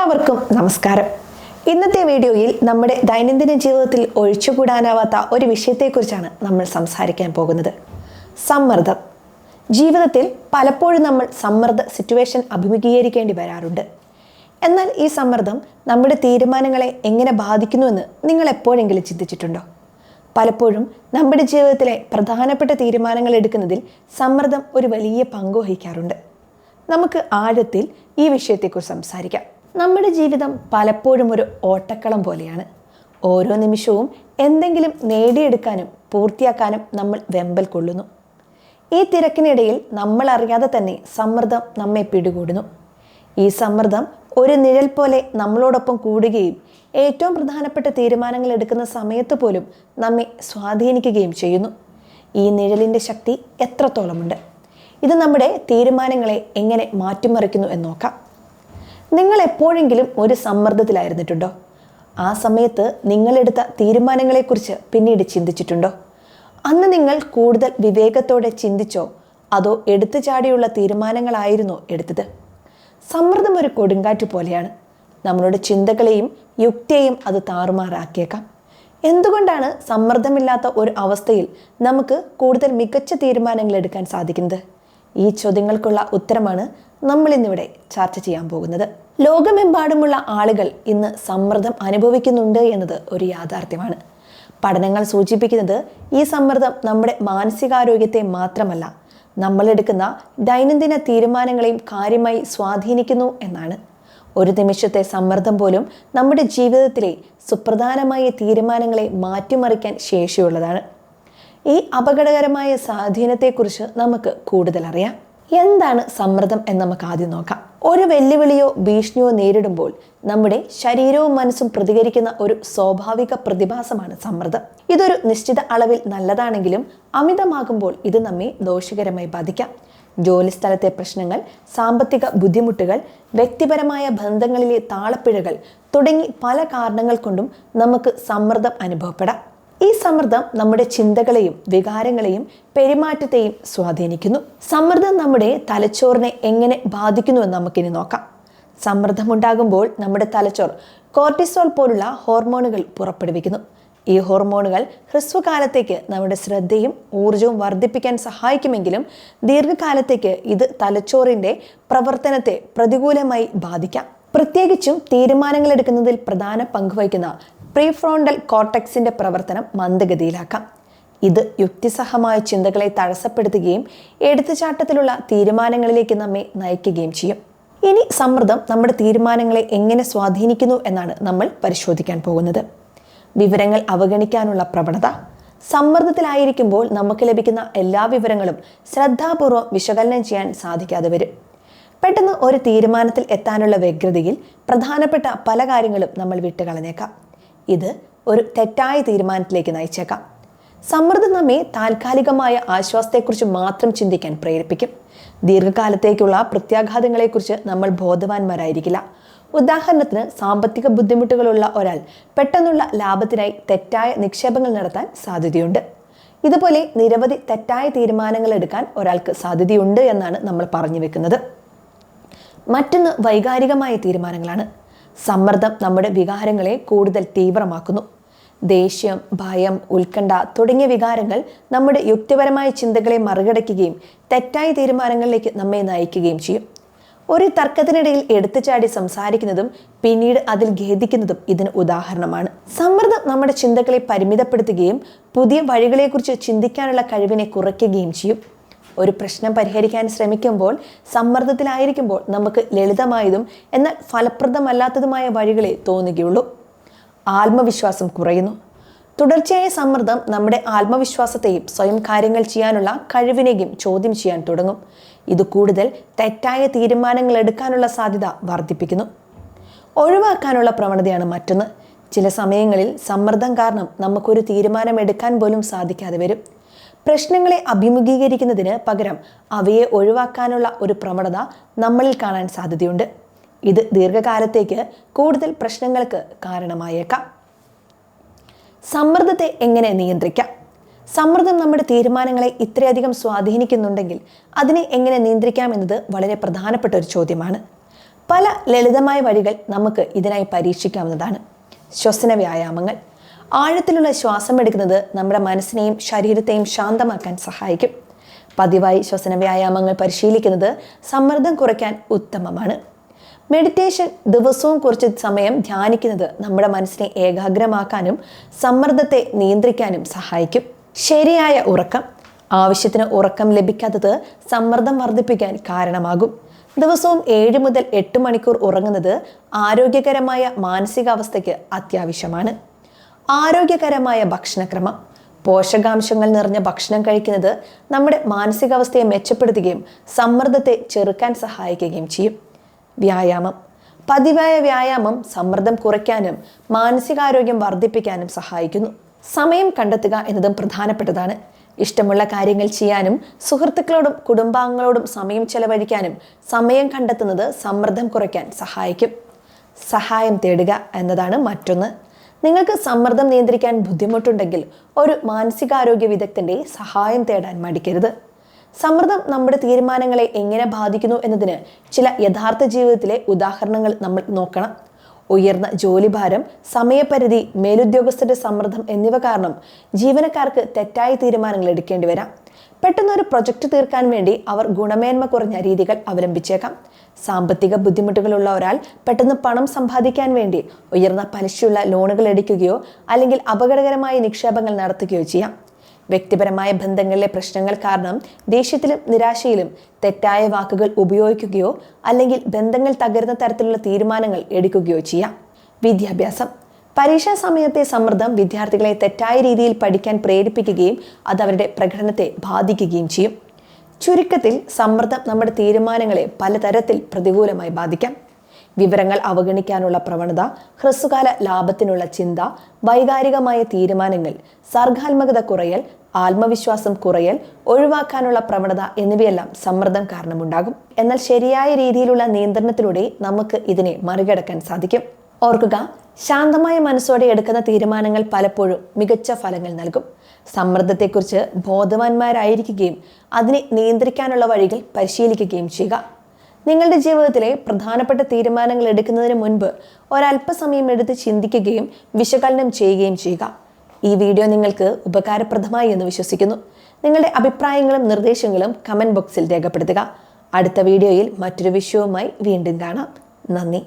എല്ലാവർക്കും നമസ്കാരം. ഇന്നത്തെ വീഡിയോയിൽ നമ്മുടെ ദൈനംദിന ജീവിതത്തിൽ ഒഴിച്ചുകൂടാനാവാത്ത ഒരു വിഷയത്തെക്കുറിച്ചാണ് നമ്മൾ സംസാരിക്കാൻ പോകുന്നത്. സമ്മർദ്ദം. ജീവിതത്തിൽ പലപ്പോഴും നമ്മൾ സമ്മർദ്ദ സിറ്റുവേഷൻ അഭിമുഖീകരിക്കേണ്ടി വരാറുണ്ട്. എന്നാൽ ഈ സമ്മർദ്ദം നമ്മുടെ തീരുമാനങ്ങളെ എങ്ങനെ ബാധിക്കുന്നുവെന്ന് നിങ്ങൾ എപ്പോഴെങ്കിലും ചിന്തിച്ചിട്ടുണ്ടോ? പലപ്പോഴും നമ്മുടെ ജീവിതത്തിലെ പ്രധാനപ്പെട്ട തീരുമാനങ്ങൾ എടുക്കുന്നതിൽ സമ്മർദ്ദം ഒരു വലിയ പങ്ക് വഹിക്കാറുണ്ട്. നമുക്ക് ആഴത്തിൽ ഈ വിഷയത്തെക്കുറിച്ച് സംസാരിക്കാം. നമ്മുടെ ജീവിതം പലപ്പോഴും ഒരു ഓട്ടക്കളം പോലെയാണ്. ഓരോ നിമിഷവും എന്തെങ്കിലും നേടിയെടുക്കാനും പൂർത്തിയാക്കാനും നമ്മൾ വെമ്പൽ കൊള്ളുന്നു. ഈ തിരക്കിനിടയിൽ നമ്മൾ അറിയാതെ തന്നെ സമ്മർദ്ദം നമ്മെ പിടികൂടുന്നു. ഈ സമ്മർദ്ദം ഒരു നിഴൽ പോലെ നമ്മളോടൊപ്പം കൂടുകയും ഏറ്റവും പ്രധാനപ്പെട്ട തീരുമാനങ്ങൾ എടുക്കുന്ന സമയത്ത് പോലും നമ്മെ സ്വാധീനിക്കുകയും ചെയ്യുന്നു. ഈ നിഴലിന്റെ ശക്തി എത്രത്തോളമുണ്ട്? ഇത് നമ്മുടെ തീരുമാനങ്ങളെ എങ്ങനെ മാറ്റിമറിക്കുന്നു എന്ന് നോക്കാം. നിങ്ങൾ എപ്പോഴെങ്കിലും ഒരു സമ്മർദ്ദത്തിലായിരുന്നിട്ടുണ്ടോ? ആ സമയത്ത് നിങ്ങളെടുത്ത തീരുമാനങ്ങളെക്കുറിച്ച് പിന്നീട് ചിന്തിച്ചിട്ടുണ്ടോ? അന്ന് നിങ്ങൾ കൂടുതൽ വിവേകത്തോടെ ചിന്തിച്ചോ? അതോ എടുത്തു ചാടിയുള്ള തീരുമാനങ്ങളായിരുന്നോ എടുത്തത്? സമ്മർദ്ദം ഒരു കൊടുങ്കാറ്റ് പോലെയാണ്. നമ്മളുടെ ചിന്തകളെയും യുക്തിയെയും അത് താറുമാറാക്കിയേക്കാം. എന്തുകൊണ്ടാണ് സമ്മർദ്ദമില്ലാത്ത ഒരു അവസ്ഥയിൽ നമുക്ക് കൂടുതൽ മികച്ച തീരുമാനങ്ങൾ എടുക്കാൻ സാധിക്കുന്നത്? ഈ ചോദ്യങ്ങൾക്കുള്ള ഉത്തരമാണ് നമ്മൾ ഇന്നിവിടെ ചർച്ച ചെയ്യാൻ പോകുന്നത്. ലോകമെമ്പാടുമുള്ള ആളുകൾ ഇന്ന് സമ്മർദ്ദം അനുഭവിക്കുന്നുണ്ട് എന്നത് ഒരു യാഥാർത്ഥ്യമാണ്. പഠനങ്ങൾ സൂചിപ്പിക്കുന്നത് ഈ സമ്മർദ്ദം നമ്മുടെ മാനസികാരോഗ്യത്തെ മാത്രമല്ല നമ്മളെടുക്കുന്ന ദൈനംദിന തീരുമാനങ്ങളെയും കാര്യമായി സ്വാധീനിക്കുന്നു എന്നാണ്. ഒരു നിമിഷത്തെ സമ്മർദ്ദം പോലും നമ്മുടെ ജീവിതത്തിലെ സുപ്രധാനമായ തീരുമാനങ്ങളെ മാറ്റിമറിക്കാൻ ശേഷിയുള്ളതാണ്. ഈ അപകടകരമായ സ്വാധീനത്തെക്കുറിച്ച് നമുക്ക് കൂടുതൽ അറിയാം എന്താണ് സമ്മർദ്ദം എന്ന് നമുക്ക് ആദ്യം നോക്കാം. ഒരു വെല്ലുവിളിയോ ഭീഷണിയോ നേരിടുമ്പോൾ നമ്മുടെ ശരീരവും മനസ്സും പ്രതികരിക്കുന്ന ഒരു സ്വാഭാവിക പ്രതിഭാസമാണ് സമ്മർദ്ദം. ഇതൊരു നിശ്ചിത അളവിൽ നല്ലതാണെങ്കിലും അമിതമാകുമ്പോൾ ഇത് നമ്മെ ദോഷകരമായി ബാധിക്കാം. ജോലിസ്ഥലത്തെ പ്രശ്നങ്ങൾ സാമ്പത്തിക ബുദ്ധിമുട്ടുകൾ വ്യക്തിപരമായ ബന്ധങ്ങളിലെ താളപ്പിഴകൾ തുടങ്ങി പല കാരണങ്ങൾ കൊണ്ടും നമുക്ക് സമ്മർദ്ദം അനുഭവപ്പെടാം. ഈ സമ്മർദ്ദം നമ്മുടെ ചിന്തകളെയും വികാരങ്ങളെയും പെരുമാറ്റത്തെയും സ്വാധീനിക്കുന്നു. സമ്മർദ്ദം നമ്മുടെ തലച്ചോറിനെ എങ്ങനെ ബാധിക്കുന്നുവെന്ന് നമുക്കിനി നോക്കാം. സമ്മർദ്ദമുണ്ടാകുമ്പോൾ നമ്മുടെ തലച്ചോർ കോർട്ടിസോൾ പോലുള്ള ഹോർമോണുകൾ പുറപ്പെടുവിക്കുന്നു. ഈ ഹോർമോണുകൾ ഹ്രസ്വകാലത്തേക്ക് നമ്മുടെ ശ്രദ്ധയും ഊർജവും വർദ്ധിപ്പിക്കാൻ സഹായിക്കുമെങ്കിലും ദീർഘകാലത്തേക്ക് ഇത് തലച്ചോറിന്റെ പ്രവർത്തനത്തെ പ്രതികൂലമായി ബാധിക്കാം. പ്രത്യേകിച്ചും തീരുമാനങ്ങൾ എടുക്കുന്നതിൽ പ്രധാന പങ്കുവഹിക്കുന്ന പ്രീഫ്രോണ്ടൽ കോർട്ടക്സിന്റെ പ്രവർത്തനം മന്ദഗതിയിലാക്കാം. ഇത് യുക്തിസഹമായ ചിന്തകളെ തടസ്സപ്പെടുത്തുകയും എടുത്തുചാട്ടത്തിലുള്ള തീരുമാനങ്ങളിലേക്ക് നമ്മെ നയിക്കുകയും ചെയ്യും. ഇനി സമ്മർദ്ദം നമ്മുടെ തീരുമാനങ്ങളെ എങ്ങനെ സ്വാധീനിക്കുന്നു എന്നാണ് നമ്മൾ പരിശോധിക്കാൻ പോകുന്നത്. വിവരങ്ങൾ അവഗണിക്കാനുള്ള പ്രവണത സമ്മർദ്ദത്തിലായിരിക്കുമ്പോൾ നമുക്ക് ലഭിക്കുന്ന എല്ലാ വിവരങ്ങളും ശ്രദ്ധാപൂർവം വിശകലനം ചെയ്യാൻ സാധിക്കാതെ വരും. പെട്ടെന്ന് ഒരു തീരുമാനത്തിൽ എത്താനുള്ള വ്യഗ്രതയിൽ പ്രധാനപ്പെട്ട പല കാര്യങ്ങളും നമ്മൾ വിട്ടുകളഞ്ഞേക്കാം. ഇത് ഒരു തെറ്റായ തീരുമാനത്തിലേക്ക് നയിച്ചേക്കാം. സമ്മർദ്ദം നമ്മെ താൽക്കാലികമായ ആശ്വാസത്തെക്കുറിച്ച് മാത്രം ചിന്തിക്കാൻ പ്രേരിപ്പിക്കും. ദീർഘകാലത്തേക്കുള്ള പ്രത്യാഘാതങ്ങളെക്കുറിച്ച് നമ്മൾ ബോധവാന്മാരായിരിക്കില്ല. ഉദാഹരണത്തിന് സാമ്പത്തിക ബുദ്ധിമുട്ടുകളുള്ള ഒരാൾ പെട്ടെന്നുള്ള ലാഭത്തിനായി തെറ്റായ നിക്ഷേപങ്ങൾ നടത്താൻ സാധ്യതയുണ്ട്. ഇതുപോലെ നിരവധി തെറ്റായ തീരുമാനങ്ങൾ എടുക്കാൻ ഒരാൾക്ക് സാധ്യതയുണ്ട് എന്നാണ് നമ്മൾ പറഞ്ഞു വെക്കുന്നത്. മറ്റൊന്ന് വൈകാരികമായ തീരുമാനങ്ങളാണ്. സമ്മർദ്ദം നമ്മുടെ വികാരങ്ങളെ കൂടുതൽ തീവ്രമാക്കുന്നു. ദേഷ്യം ഭയം ഉത്കണ്ഠ തുടങ്ങിയ വികാരങ്ങൾ നമ്മുടെ യുക്തിപരമായ ചിന്തകളെ മറികടക്കുകയും തെറ്റായ തീരുമാനങ്ങളിലേക്ക് നമ്മെ നയിക്കുകയും ചെയ്യും. ഒരു തർക്കത്തിനിടയിൽ എടുത്തുചാടി സംസാരിക്കുന്നതും പിന്നീട് അതിൽ ഖേദിക്കുന്നതും ഇതിന് ഉദാഹരണമാണ്. സമ്മർദ്ദം നമ്മുടെ ചിന്തകളെ പരിമിതപ്പെടുത്തുകയും പുതിയ വഴികളെക്കുറിച്ച് ചിന്തിക്കാനുള്ള കഴിവിനെ കുറയ്ക്കുകയും ചെയ്യും. ഒരു പ്രശ്നം പരിഹരിക്കാൻ ശ്രമിക്കുമ്പോൾ സമ്മർദ്ദത്തിലായിരിക്കുമ്പോൾ നമുക്ക് ലളിതമായതും എന്നാൽ ഫലപ്രദമല്ലാത്തതുമായ വഴികളെ തോന്നുകയുള്ളൂ. ആത്മവിശ്വാസം കുറയുന്നു. തുടർച്ചയായ സമ്മർദ്ദം നമ്മുടെ ആത്മവിശ്വാസത്തെയും സ്വയം കാര്യങ്ങൾ ചെയ്യാനുള്ള കഴിവിനെയും ചോദ്യം ചെയ്യാൻ തുടങ്ങും. ഇത് കൂടുതൽ തെറ്റായ തീരുമാനങ്ങൾ എടുക്കാനുള്ള സാധ്യത വർദ്ധിപ്പിക്കുന്നു. ഒഴിവാക്കാനുള്ള പ്രവണതയാണ് മറ്റൊന്ന്. ചില സമയങ്ങളിൽ സമ്മർദ്ദം കാരണം നമുക്കൊരു തീരുമാനം എടുക്കാൻ പോലും സാധിക്കാതെ വരും. പ്രശ്നങ്ങളെ അഭിമുഖീകരിക്കുന്നതിന് പകരം അവയെ ഒഴിവാക്കാനുള്ള ഒരു പ്രവണത നമ്മളിൽ കാണാൻ സാധ്യതയുണ്ട്. ഇത് ദീർഘകാലത്തേക്ക് കൂടുതൽ പ്രശ്നങ്ങൾക്ക് കാരണമായേക്കാം. സമ്മർദ്ദത്തെ എങ്ങനെ നിയന്ത്രിക്കാം? സമ്മർദ്ദം നമ്മുടെ തീരുമാനങ്ങളെ ഇത്രയധികം സ്വാധീനിക്കുന്നുണ്ടെങ്കിൽ അതിനെ എങ്ങനെ നിയന്ത്രിക്കാം എന്നത് വളരെ പ്രധാനപ്പെട്ട ഒരു ചോദ്യമാണ്. പല ലളിതമായ വഴികൾ നമുക്ക് ഇതിനായി പരീക്ഷിക്കാവുന്നതാണ്. ശ്വസന വ്യായാമങ്ങൾ ആഴത്തിലുള്ള ശ്വാസം എടുക്കുന്നത് നമ്മുടെ മനസ്സിനെയും ശരീരത്തെയും ശാന്തമാക്കാൻ സഹായിക്കും. പതിവായി ശ്വസന വ്യായാമങ്ങൾ പരിശീലിക്കുന്നത് സമ്മർദ്ദം കുറയ്ക്കാൻ ഉത്തമമാണ്. മെഡിറ്റേഷൻ ദിവസവും കുറച്ച് സമയം ധ്യാനിക്കുന്നത് നമ്മുടെ മനസ്സിനെ ഏകാഗ്രമാക്കാനും സമ്മർദ്ദത്തെ നിയന്ത്രിക്കാനും സഹായിക്കും. ശരിയായ ഉറക്കം ആവശ്യത്തിന് ഉറക്കം ലഭിക്കാത്തത് സമ്മർദ്ദം വർദ്ധിപ്പിക്കാൻ കാരണമാകും. ദിവസവും ഏഴ് മുതൽ എട്ട് മണിക്കൂർ ഉറങ്ങുന്നത് ആരോഗ്യകരമായ മാനസികാവസ്ഥയ്ക്ക് അത്യാവശ്യമാണ്. ആരോഗ്യകരമായ ഭക്ഷണക്രമം. പോഷകാംശങ്ങൾ നിറഞ്ഞ ഭക്ഷണം കഴിക്കുന്നത് നമ്മുടെ മാനസികാവസ്ഥയെ മെച്ചപ്പെടുത്തുകയും സമ്മർദ്ദത്തെ ചെറുക്കാൻ സഹായിക്കുകയും ചെയ്യും. വ്യായാമം. പതിവായ വ്യായാമം സമ്മർദ്ദം കുറയ്ക്കാനും മാനസികാരോഗ്യം വർദ്ധിപ്പിക്കാനും സഹായിക്കുന്നു. സമയം കണ്ടെത്തുക എന്നതും പ്രധാനപ്പെട്ടതാണ്. ഇഷ്ടമുള്ള കാര്യങ്ങൾ ചെയ്യാനും സുഹൃത്തുക്കളോടും കുടുംബാംഗങ്ങളോടും സമയം ചെലവഴിക്കാനും സമയം കണ്ടെത്തുന്നത് സമ്മർദ്ദം കുറയ്ക്കാൻ സഹായിക്കും. സഹായം തേടുക എന്നതാണ് മറ്റൊന്ന്. നിങ്ങൾക്ക് സമ്മർദ്ദം നിയന്ത്രിക്കാൻ ബുദ്ധിമുട്ടുണ്ടെങ്കിൽ ഒരു മാനസികാരോഗ്യ വിദഗ്ധന്റെ സഹായം തേടാൻ മടിക്കരുത്. സമ്മർദ്ദം നമ്മുടെ തീരുമാനങ്ങളെ എങ്ങനെ ബാധിക്കുന്നു എന്നതിന് ചില യഥാർത്ഥ ജീവിതത്തിലെ ഉദാഹരണങ്ങൾ നമ്മൾ നോക്കണം. ഉയർന്ന ജോലിഭാരം സമയപരിധി മേലുദ്യോഗസ്ഥരുടെ സമ്മർദ്ദം എന്നിവ കാരണം ജീവനക്കാർക്ക് തെറ്റായ തീരുമാനങ്ങൾ എടുക്കേണ്ടി വരാം. പെട്ടെന്നൊരു പ്രൊജക്റ്റ് തീർക്കാൻ വേണ്ടി അവർ ഗുണമേന്മ കുറഞ്ഞ രീതികൾ അവലംബിച്ചേക്കാം. സാമ്പത്തിക ബുദ്ധിമുട്ടുകളുള്ള ഒരാൾ പെട്ടെന്ന് പണം സമ്പാദിക്കാൻ വേണ്ടി ഉയർന്ന പലിശയുള്ള ലോണുകൾ എടുക്കുകയോ അല്ലെങ്കിൽ അപകടകരമായ നിക്ഷേപങ്ങൾ നടത്തുകയോ ചെയ്യാം. വ്യക്തിപരമായ ബന്ധങ്ങളിലെ പ്രശ്നങ്ങൾ കാരണം ദേഷ്യത്തിലും നിരാശയിലും തെറ്റായ വാക്കുകൾ ഉപയോഗിക്കുകയോ അല്ലെങ്കിൽ ബന്ധങ്ങൾ തകരുന്ന തരത്തിലുള്ള തീരുമാനങ്ങൾ എടുക്കുകയോ ചെയ്യാം. വിദ്യാഭ്യാസം. പരീക്ഷാ സമയത്തെ സമ്മർദ്ദം വിദ്യാർത്ഥികളെ തെറ്റായ രീതിയിൽ പഠിക്കാൻ പ്രേരിപ്പിക്കുകയും അത് അവരുടെ പ്രകടനത്തെ ബാധിക്കുകയും ചെയ്യും. ചുരുക്കത്തിൽ സമ്മർദ്ദം നമ്മുടെ തീരുമാനങ്ങളെ പലതരത്തിൽ പ്രതികൂലമായി ബാധിക്കാം. വിവരങ്ങൾ അവഗണിക്കാനുള്ള പ്രവണത ഹ്രസ്വകാല ലാഭത്തിനുള്ള ചിന്ത വൈകാരികമായ തീരുമാനങ്ങൾ സർഗാത്മകത കുറയൽ ആത്മവിശ്വാസം കുറയൽ ഒഴിവാക്കാനുള്ള പ്രവണത എന്നിവയെല്ലാം സമ്മർദ്ദം കാരണമുണ്ടാകും. എന്നാൽ ശരിയായ രീതിയിലുള്ള നിയന്ത്രണത്തിലൂടെ നമുക്ക് ഇതിനെ മറികടക്കാൻ സാധിക്കും. ഓർക്കുക ശാന്തമായ മനസ്സോടെ എടുക്കുന്ന തീരുമാനങ്ങൾ പലപ്പോഴും മികച്ച ഫലങ്ങൾ നൽകും. സമ്മർദ്ദത്തെക്കുറിച്ച് ബോധവാന്മാരായിരിക്കുകയും അതിനെ നിയന്ത്രിക്കാനുള്ള വഴികൾ പരിശീലിക്കുകയും ചെയ്യുക. നിങ്ങളുടെ ജീവിതത്തിലെ പ്രധാനപ്പെട്ട തീരുമാനങ്ങൾ എടുക്കുന്നതിന് മുൻപ് ഒരല്പസമയം എടുത്ത് ചിന്തിക്കുകയും വിശകലനം ചെയ്യുകയും ചെയ്യുക. ഈ വീഡിയോ നിങ്ങൾക്ക് ഉപകാരപ്രദമായി എന്ന് വിശ്വസിക്കുന്നു. നിങ്ങളുടെ അഭിപ്രായങ്ങളും നിർദ്ദേശങ്ങളും കമന്റ് ബോക്സിൽ രേഖപ്പെടുത്തുക. അടുത്ത വീഡിയോയിൽ മറ്റൊരു വിഷയവുമായി വീണ്ടും കാണാം. നന്ദി.